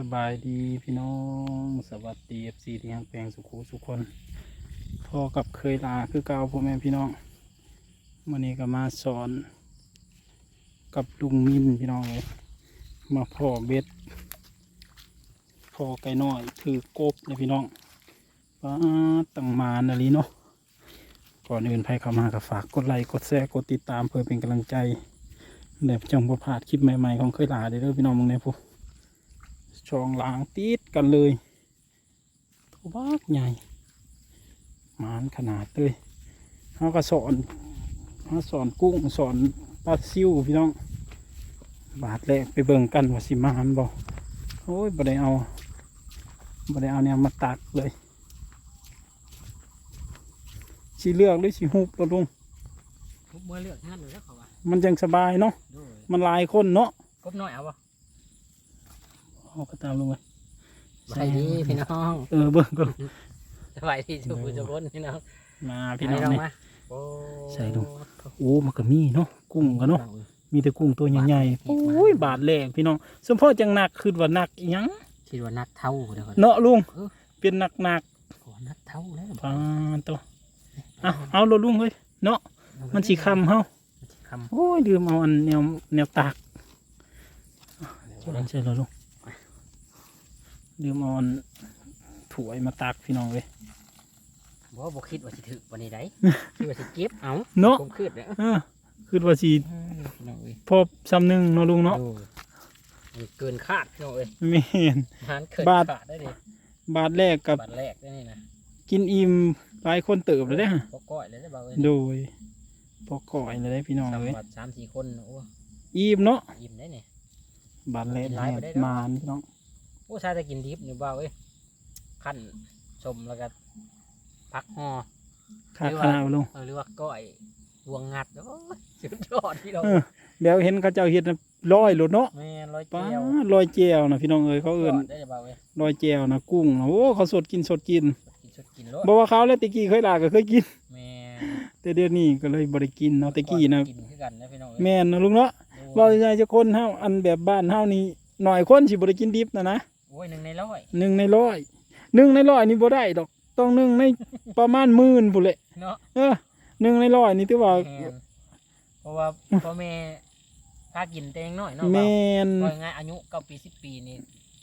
สบายดีพี่น้อง สวัสดีเอฟซีที่ยังแปลงสุขุสุขคนพอกับเคยลาคือเก่าพ่อแม่พี่น้องวันนี้ก็มาสอน กับลุงมินพี่น้องเลยมาพ่อเบ็ดพ่อไก่น้อยถือกบเลยพี่น้องป้าตั้งมานาลีเนาะก่อนอื่นใครเข้ามาก็ฝากกดไลค์กดแชร์กดติดตามเพื่อเป็นกำลังใจเดี๋ยวจังบ่พลาดคลิปใหม่ๆของเคยลาเด้อพี่น้องมึงเนี่ยพวก ช่องล้างติดกันเลยตัวบ้ากใหญ่หมานขนาดเลยเขาก็สอนเขาสอนกุ้งสอนปลาซิวพี่น้อง บาทแรกไปเบิ่งกันว่าสิมานบอกโอ้ยบ่ได้เอาบ่ได้เอาเนี่ยมาตักเลยสีเลือกหรือสีหุบเราลุงทุกเมื่อเลือกงั้นเลยแล้วเขาว่ามันจังสบายเนาะดูมันหลายคนเนาะ กบน้อยเอาวะ เอาก็ตามลงไปสบายดีพี่น้องเออเบิ่งก็สบายดีทุกคนทุกคนพี่น้องมาพี่น้องไปลนี่มาโอ้ใส่ลงโอ้มันก็มีเนาะกุ้งกันเนาะมีแต่กุ้งตัวใหญ่ๆโอ้ยบาทแรกพี่น้องสมพ่อจังหนักคือว่าหนักอิหยังคิดว่านักเท่าเดี๋ยวก่อนเนาะลุงเออเป็นหนักหนักก่อนนักเท่าแล้วๆปานตัวเอาเอาโลดลุงเฮ้ยเนาะมันสีคำเฮามันสิคโอ้ยลืมเอาอันแนวแนวตากจะอันใช่แล้วลุง ลืมเอาอันถ้วยมาตากพี่น้องเลยำบ่บ่คิดว่าสิถึกวันนี้ได้ คิดว่าสิเก็บเอาเนาะผมคิดแล้วเออคือว่าสีพี่น้องเอ้ยพอซ้ำหนึ่งเนาะลุงเนาะดูมันเกินคาดพี่น้องเอ้ยไม่เห็นอาหารเกินบาท คาดได้ดิบาทแรกกับ บาทแรกได้นี่นะกินอิ่มหลายคนเติบเลยเด้อพอก้อยเลยได้เบาเลยโดยพอก่อยเลยได้พี่น้องสามเลยบาทสามสี่คนโอ้อิ่มเนาะยิ้มได้เนี่ย บาทแรกหลายไปได้เนาะมานพี่น้อง โอ้ชายจะกินดิบนี่เบาเอ้ยขั้นชมแล้วก็พักห่อขาดหรือขว่านาดลุงเออหรือว่าก้อยบวงงัดโอ้ยสุดยอดพี่น้องเออเดี๋ยวเห็นเขาเจ้าเห็ดน่ะร้อยโลดเนาะแม่นร้อยป้าเกียวลอยแจวนะพี่น้องเอ้ยเขาเอิ้นยอดได้เบาเว้ยลอยแจวนะกุ้งนะโอ้เขาสดกินสดกินกินชุดกินรสบอกว่าเขาแล้วตะกี้เคยลาก็เคยกิน แม่แต่เดี๋ยวนี้ก็เลยบ่ได้กินเนาะตะกี้นะกินคือกันนะพี่น้องเอ้ยแม่นนะลุงเนาะดูว่าใจจะคนเฮาอันแบบบ้านเฮานี่หน่อยคนสิบ่ได้กินดิบนะนะโอ้ยหนึ่งในร้อยหนึ่งในร้อยหนึ่งในร้อยนี่บ่ได้ดอก ต้องหนึ่งในประมาณหมื่นพุ่นแหละเนาะเออหนึ่งในร้อยนี่ถือว่าแม่นเพราะว่าพ่อแม่พากินแต่ยังน้อยเนาะแมเบานก็ง่ายอายุเก้าปีสิบปีนี่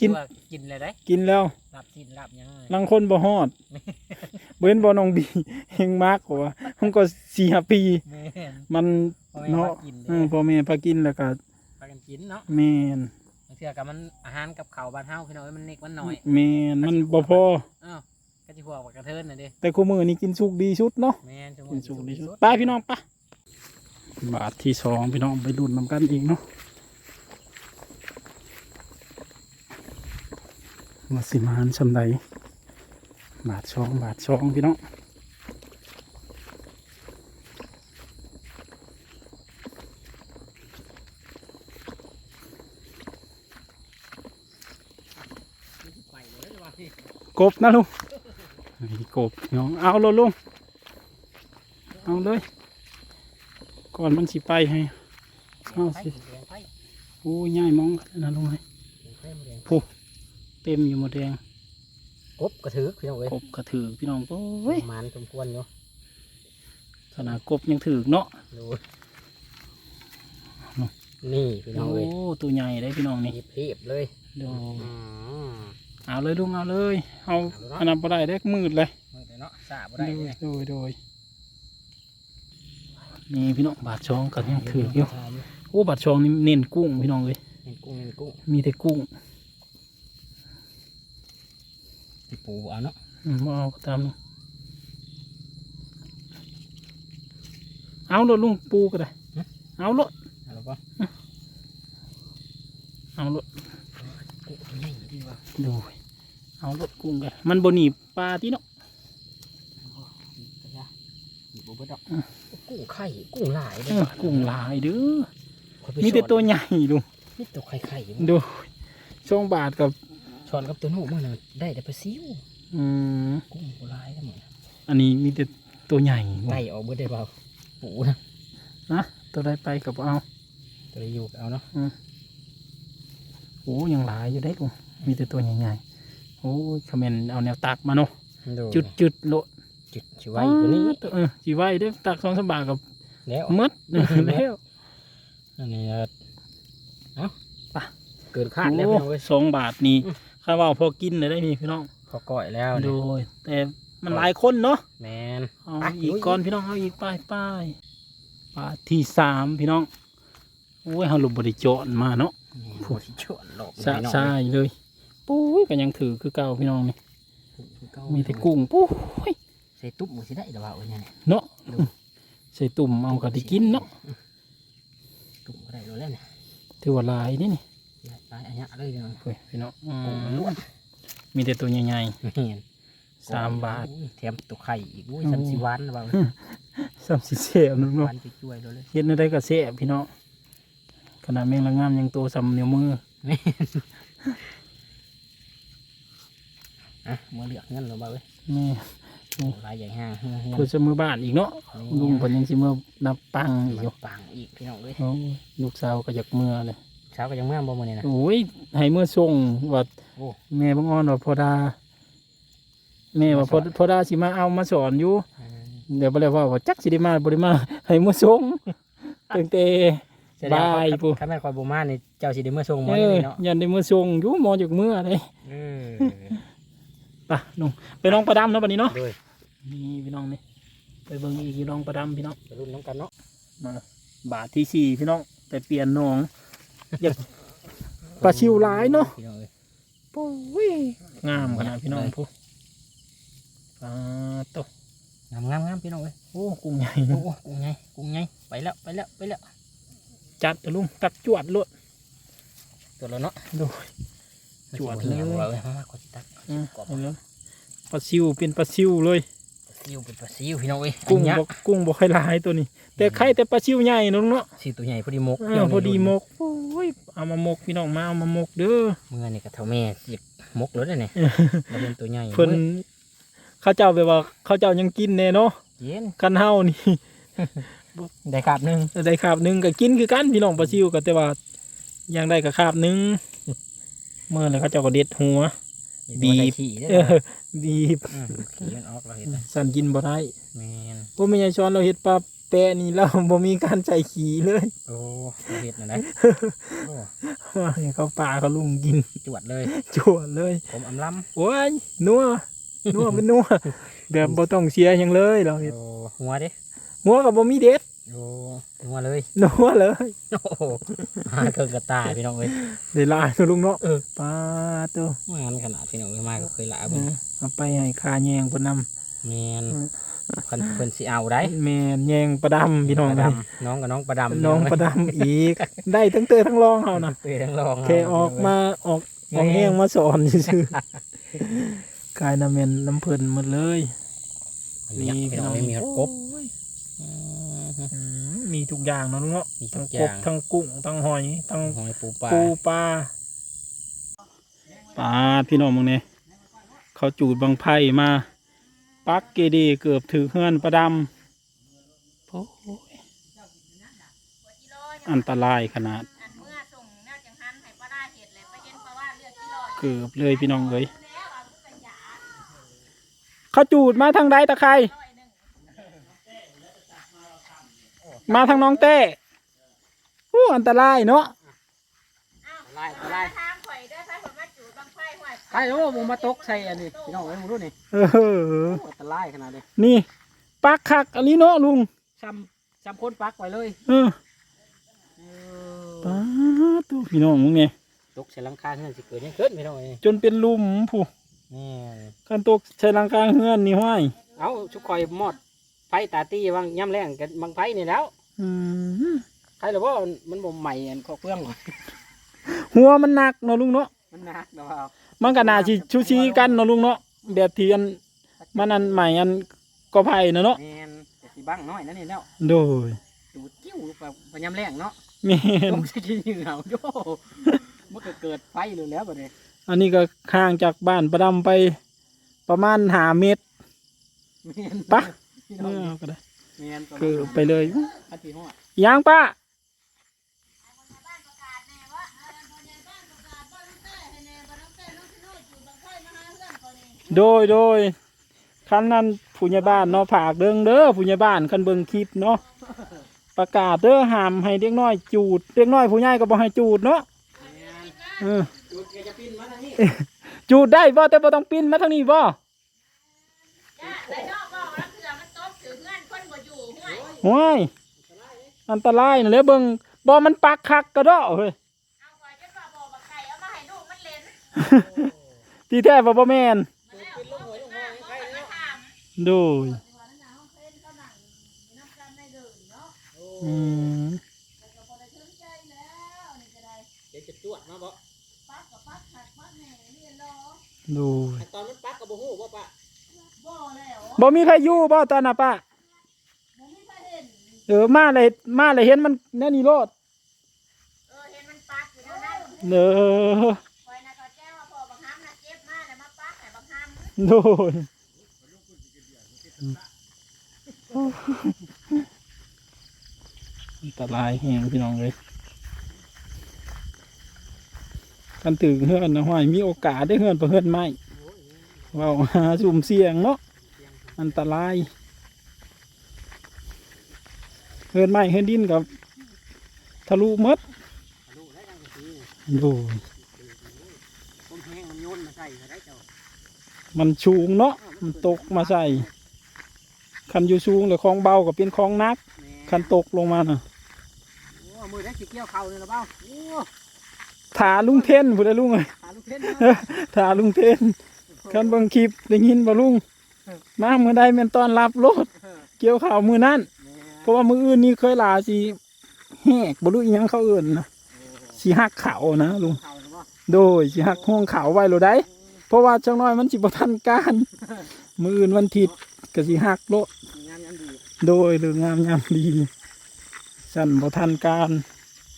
กิน ถือว่ากินเลยได้กินแล้วรับสินรับหยังเลยลังคนบ่ฮอดเว้นบ่น้องบีเฮงมากกว่ามันก็สี่ห้าปี แม่นมัน พ่อแม่เนาะ พากินเอเด้อพ่อแม่พากินแล้วก็พากันกินเนาะแมนบาง เทื่อกับมันอาหารกับข้าวบ้านเฮาพี่น้องเอ้ยมันเล็กมันน้อยแมนมันบ่พออ้าวก็สิพวกว่ากระเทินน่ะเด้แต่คู่มือนี่กินสุกดีสุดเนาะแม่นจังหวะกินสุกดีสุดสุดไปพี่น้องไปะบาทที่สองพี่น้องไปรุ่นนำกันอีกเนาะมาสิมานสำใดบาทสองบาทสองพี่น้อง ไปเลยว่าพี่ กบนะลุงนี่กบพี่น้องเอาเลยลุงเอาเลย ก่อนมันสิไปให้เอาไปสิแดงไปโอ้ยง่ายมองกันนะลุงเลยแดงไปแดงเต็มอยู่หมดแดงกบกระถือพี่น้องเอ้ยกบกระถือพี่น้องโอ้ยประมันสมควรอยู่ขนาดกบยังถือเนาะดูนี่พี่น้องโอ้เอ้ยตัวใหญ่ได้พี่น้องนี่รีบรีบเลยดูอืม เอาเลยลุงเอาเลยเอาเอาเลยเนาะขนาดบ่ได้ได้มืดเลยมือเดี๋ยวเนาะสาบ่ได้โดเลยยโดยโดยนี่พี่น้องบาทช่องกันยังถืออยู่โอ้บาทช่องนี่เน้นกุ้งพี่น้องเลยเห็นกุ้งเห็นกุ้งมีแต่กุ้งที่ปูเอาเนาะอืมเอาก็ตามเอารถลุงปูก็ได้เอารถเอาแล้วปะเอารถกุ้งใหญ่ดีว่ะดู เอารถกุ้งกันมันบหนีบปลาที่เนาะกระยาหยิบบ่เบิดดอกกุ้งไข่กุ้งหลายเอเลยอว่ะกุ้งหลายเด้อข้อยไปมีแต่สอนตัวใหญ่ลุงมีตัวไข่ไข่อยู่ดูช่องบาทกับช้อนกับตัวหนูมันน่ะได้แต่ปลาซิวอืมกุ้งโบราณทั้งหมดอันนี้มีแต่ตัวใหญ่ไล่ออกเบิดได้เปล่าปูนะนะตัวใดไปกับเอาตัวได้อยู่ก็เอาเนาะโอ้ยังหลายอยู่ได้ลุงมีแต่ตัวใหญ่ๆ โอ้ยคอมเมนเอาแนวตักมาเนาะดูจุดจุดๆโลดจุดชิไว้กว่านี้เออสิไว้เด้อตักสองสามบาทกับแล้วหมดแล้วอันนี้ก็เอ้าไปเกินคาดแล้วโอ้พี่น้องเว้ยสองบาทนี่อืมข้าว่าพอกินเลยได้มีพี่น้องพอก่อยแล้วโดนี่ยแต่มันหลายคนเนาะแมนเอาไปอีกลุยก่อนพี่น้องเอาอีกป้ายป้ายบาทที่สามพี่น้องโอ้ยเฮาหลบบริโจนมาเนาะโอ้ยชวนหลอกสะสายเลย ปุ้ยก็ยังถือคือเก่าพี่น้องนี่มีแต่กุ้งปุ้ยใส่ตุ๊บมือสิได้หรือเปล่าเอ้ยเนี่ยเนาะดูใส่ตุ่มเอากะทิกินเนาะตุ๊บก็ได้แล้วเนี่ยถือว่าหลายนี่นี่ตายอันเนี้ยเลยพี่น้องเฮ้ยพี่น้องอืกุ้งมันมล้วนมีแต่ตัวใหญ่เห็นๆสามบาทโอ้ยแถมตัวไข่อีกโอ้ยโอ้สามสิบวันหรือเปล่าสามสิเสียบนึงเนาะวันช่วยๆเลยเลยเฮ็ดได้ก็เสียบพี่น้องขนาดแมงละงามยังโตสำนิ้วมือ อะมาเลือกเงินหรือเปล่าเว้ยนี่โอ้ลายใหญ่ห้างเฮือเฮือเพื่อจะมือบ้านอีกเนาะลุงเพิ่นยังสิมือนับปังอีกอยู่ปังอีกพี่น้องเว้ยโอ้ยลูกสาวก็อยากมือเลยเช้าก็ยังเมื่อบ่มื้อนี้นะโอ้ยให้มือส่งว่าโอ้แม่บังอ่อนว่าพอดาแม่ว่าพอพอดาสิมาเอามาสอนอยู่อืมเดี๋ยวบ่ได้ว่าว่าจักสิได้มาบ่ได้มาให้มือส่งตั้งแต่แสดงว่บายปุ๊ข้าแม่นคอยบ่มานี่เจ้าสิได้เมื่อส่งหมเอออนี่เนาะยันได้มือส่งอยู่หมอจากมือเลย เออไปน้องไปน้องประดำเนาะบัดนี้เนาะโดยนี่พี่น้องนี่ไปเบิ่งอีกพี่น้องประดำพี่น้องไปรุ่นน้ำกันเนาะมาบาทที่สี่พี่น้องแต่เปลี่ยนน้องอยากปลาชิวหลายเนาะพี่น้องเอ้ยปุ้ยงามขนาดพี่น้องพูปลาโตงามงามงามพี่น้องเอ้ยโอ้กุ้งใหญ่โอ้เนาะโหกุ้งไงกุ้งไงไปแล้วไปแล้วไปแล้วจัดเถอะลุงตักจวดโลดตัวแล้วเนาะ โดย จวดเลยมันสิบ่เหี่ยวเราเว้ยมาขอสิตักอืมกรอบเอาเลยปลาซิวเป็นปลาซิวเลยซิวเป็นปลาซิวพี่น้องเอ้ยกุ้งอันเนี้ยบ่กุ้งบ่ค่อยหลายตัวนี้ แต่ไข่แต่ปลาซิวใหญ่เนาะลุงเนาะสิตัวใหญ่พอดีมกเออพอดีมกโอ้ยเอามามกพี่น้องมาเอามามกเด้อเมื่อนี่ก็เท่าแม่สิบมกแล้วเด้อเนี่ยแล้วเป็นตัวใหญ่เพิ่นเขาเจ้าแบบว่าเขาเจ้ายังกินแน่เนาะเย็นกันเฮานี่ได้ขาบหนึงได้คาบหนึ่งก็กินคือกันพี่น้องปลาซิวก็แต่ว่ายังได้กับคาบหนึ่ง เมื่อเลยเขาเจ้าก็เด็ดหัว บีบ ขี่เด้เอออบีบมขี่มันออกเราเห็นนะสั่นกินบ่ได้แมนพวกแม่ยายช้อนเราเฮ็ดปลาแปะนี่เราบ่มีการใส่ขี้เลยโอ้เราเห็ดนะนะโอ้ว่าให้เขาปลาเขาลุงกินจวดเลยจวดเลย ผมอำล้โอ้ยนัวนัวเป็นนัวแบบบ่ต้องเสียหยังเลยเราำเฮ็ดโอ้หัวเด้หัวก็บ่มีเด็ด โอ้หัวเลยนัวเลยโอ้โหหาเกินกระตายพี่น้องเอ้ยได้หลายเนาะลุงเนาะเออปลาตัวงานขนาดพี่น้องเอ้ยมาก็เคยละเอเบิ่เอาไปให้คาแยงเพิ่นนำแมนเพิ่นเพิ่นสิเอาได้แมนแยงประดำพี่น้องประดำน้องกับน้องปลาดำน้องประดำอีก ได้ทั้งเตอทั้งรองเฮานะเอ้ยทั้งรองแค่ออกมาออกออกแห้งมาสอนซื่อกายน้ำเมนน้ำเพิ่นหมดเลยนี่พี่น้องเอ้ยมีกบ อืมมีทุกอย่างเนาะลุงเนาะมีทุทั้งกกอย่าบงทั้งกุ้งทั้งหอยทั้งหอยปูปลาปูปลาปลาพี่น้องมึงเนี่ยเขาจูดบังไพ่มา ปักเกดีเกือบถือเฮือนประดำโอ้ยอันตรายขนาด อันเมื่อส่งแนวจังหันให้ป้าได้เห็ดเลยไปเห็นป้าว่าเลือกกิโลเกือบเลยพี่น้องเอ้ยแล้วเอาลูกกระยาเขาจูดมาทางใดตะไคร่ร้อยหนึ่ง มาทางน้องเต้โอ้อันตรายเนาะอ้าวไล่ไล่มาทางข่อยด้วยใช้ผมมาจูดบังไฟห้วยไล่โอ้มึงมาตกใส่อันนี้พี่น้องเอ้ยมึงรู้นี่เอออันตรายขนาดนี้นี่ปักคักอันนี้เนาะลุงซ้ำซ้ำคนปักไว้เลยเออป้าตัวพี่น้องมึงเนี่ยตกใส่หลังคาเฮือนสิเกิดหยังเกิดพี่น้องเอ้ยจนเป็นหลุมผู้นี่กันตกใช้ลังกลางเฮือนนี่ห้อยเอาชุกคอยมอดไฟตาตี้วางย่ำแรงกันบางไฟนี่แล้ว อืมใครหรือว่ามันบ่ใหม่อันข้อเฟื่องหรอกหัวมันหนักเนาะลุงเนาะมันหนักเนาะมันก็น่าสิชูชีกันเนาะลุงเนาะแบบที่อันมันอันใหม่อันก็ไผ่เนาะเนาะแมนแต่สิบ้างน้อยนั่นนี่แล้วโดยดูดจิ้วลูกแบบพยายามแรงเนาะแม่นต้องสิกินเหงื่อโย่มันก็เกิดไฟเลยแล้วบัดนี้อันนี้ก็ข้างจากบ้านประดำไปประมาณหาเมตรแมนปะพี่เอน้องอก็ได้ แมนประมาณคือไปเลยอาทิตย์ฮอดยางป้าบ้านประกาศแน่ว่าเออคนในบ้านประกาศบ้านลูกเต้ให้แน่บ้านลูกเต้โดยโดยคันนั้นผู้ใหญ่บ้านเนาะผากเด้งเด้อผู้ใหญ่บ้านคันเบิ่งคลิปเนาะประกาศเด้อห้ามให้เด็กน้อยจูดเด็กน้อยผู้ใหญ่ก็บ่ให้จูดเนาะเออจุดแกจะปิ้นมาทางนี้จูดได้บ่แต่บ่ต้องปิ้นมาทางนี้บ่ ย่าได้นอกบอกแล้วเผื่อมันตบถึงเงื่อนคนบ่อยู่ห้ วยโอ้ยอันตรายนั่นแหละเบิ่งบ่มันปักคักกระเดาะเฮ้ยเอาไว้จนว่าบ่บักไก่เอามาให้ลูกมันเล่นที่แท้บ่บ่แม่นมาแล้วลูกเป็นมากลูกมันมาถามโดยอืมเดี๋ยวจะจวดมาบ่โดยตอนมันปักกับบ่ฮู้บ่ปะบ่มีใครอยู่บ่ตอนน่ะป้า เออมาเลยมาเลยเห็นมันแน่นี่โลดเออเห็นมันปักอยู่เท่านั้นเด้อคอยนะก็แจ้งว่าพอบักฮัมนะเจ็บมากเลยมาปักให้บักฮัมโดยอันตรายแหงพี่น้องเลยกันถึงเฮือนนะห้อยมีโอกาสได้เฮือนประเฮือนไม่เว้าหาสุ่มเสี่ยงเนาะอันตราย เฮือนไม้เฮือนดินกับทะลุหมดรู้ได้จังซี่โดยผมแห้งมันโยนมาใส่ได้เจ้ามันชูงเนาะมันตกมาใส่คันอยู่สูงหรือของเบาก็เป็นของหนัก คันตกลงมาน่ะโอ้มือได้สิเกี่ยวเข่านี่ล่ะเบ้าโอ้ถาลุงเทนพูดได้ลุงเลยหาลูกเทนถาลุงเทนคันเบิ่งคลิปได้ยินบ่ลุงมามือใดแม่นต้อนรับโลดเกี่ยวข่าวมือนั่นเพ ราะว่ามืออื่นนี่เคยลาสิแหกบ่รู้อีหยังเขาเอื่นนะสิหักเขานะลุงเข่าน่ะบ่โดยสิหักห่วงเขาไว้โลดได้เพราะว่าจังน้อยมันสิบ่ทันการมืออื่นวันอาทิตย์ก็สิหักโลดมีงานยันดีโดยเรื่องงามยามดีสั่นบ่ทันการ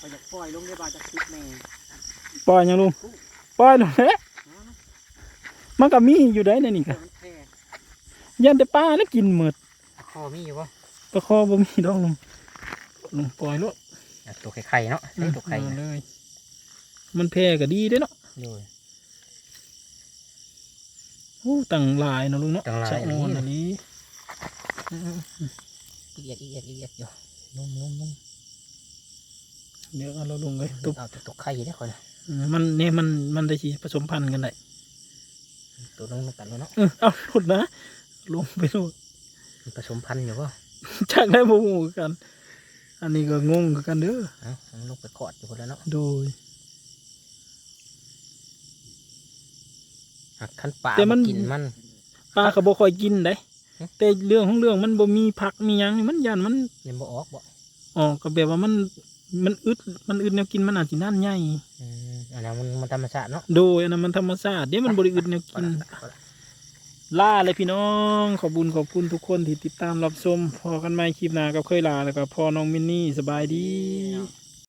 พอจะปล่อยลงได้บ่าจะคิดแม่ปล่อยยังลุงปล่อยเลยแหละมันก็มีอยู่ได้ในนี่ค่ะมันแพ้ยันแต่ป้าแล้วกินหมดคอมีอยู่ บ่ตะคอบ่มีดอกลุงลุงปล่อยลูกตัวไข่เนาะได้ตัวไข่เอาเลย มันแพ้ก็ดีเด้อเนาะอยู่โอ้ตั้งหลายเนาะลุงเนาะตั้งหลายชะโอนอันนี้อีเอียดอีเอียดอีเอียดอยู่นุ่มนุ่มนุ่มเดี๋ยวเอาเราลุงเลยตุ๊บเอาตัวไข่ได้คนน่ะเออมันเนี่ยมันมันได้สิผสมพันธุ์กันได้ตัวน้องกันแล้วเนาะเออเอาหลุดนะลงไปโลดมันผสมพันธุ์อยู่บ่ จากได้บ่ฮู้คือกัน อันนี้ก็งงคือกันเด้อเอ้ามันลงไปกอดอยู่คนแล้วเนาะโดย หักขั้นป่าแต่มัน กินมัน ปลาก็บ่ค่อยกินได้ฮะ แต่เรื่องของเรื่องมันบ่มีผักมีหยังนี่มันยันมันยังบ่ออกบ่อ๋อก็แบบว่ามันมันอึดมันอึดแนวกินมันอาจสินั่นใหญ่อืมอันนั้นมันมันธรรมชาติเนาะโดยอันนั้นมันธรรมชาติเดี๋ยวมันบ่ได้อึดแนวกินล่า ลาเลยพี่น้อง ขอบบุญขอบคุณทุกคนที่ติดตามรับชมพอกันใหม่คลิปหน้ากับเคยลาแล้วก็พอน้องมินนี่สบายดี